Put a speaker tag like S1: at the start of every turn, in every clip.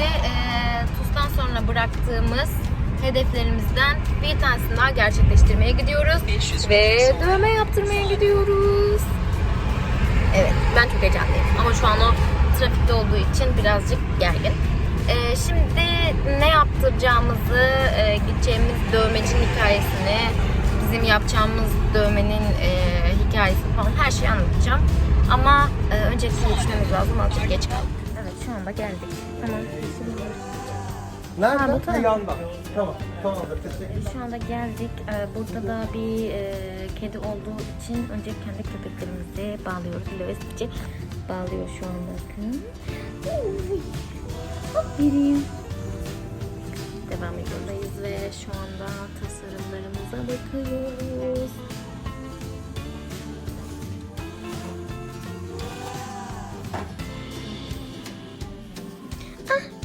S1: Şimdi e, TUS'tan sonra bıraktığımız hedeflerimizden bir tanesini daha gerçekleştirmeye gidiyoruz.
S2: 500
S1: Ve dövme yaptırmaya gidiyoruz. Evet ben çok heyecanlıyım ama şu an o trafikte olduğu için birazcık gergin. Ee, şimdi ne yaptıracağımızı, e, gideceğimiz dövmecinin hikayesini, bizim yapacağımız dövmenin e, hikayesini falan her şeyi anlatacağım. Ama e, öncelikle yetişmemiz lazım. Azıcık geç kaldık. Anda geldik. Tamam.
S3: Nerede?
S1: Ha, bu taraf.
S3: Yanda. Tamam. Tamamdır. Teşekkür
S1: Şu anda geldik. Ee, Burada da bir e, kedi olduğu için önce kendi köpeklerimizi bağlıyoruz. Stitch'i bağlıyor şu an bakın. Aferin. Devam ediyoruz ve şu anda tasarımlarımıza bakıyoruz.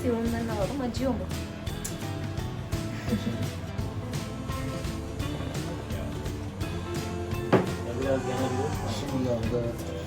S1: Evet yorumlarını alalım. Acıyor mu?
S3: Şimdi anda çok acıyor.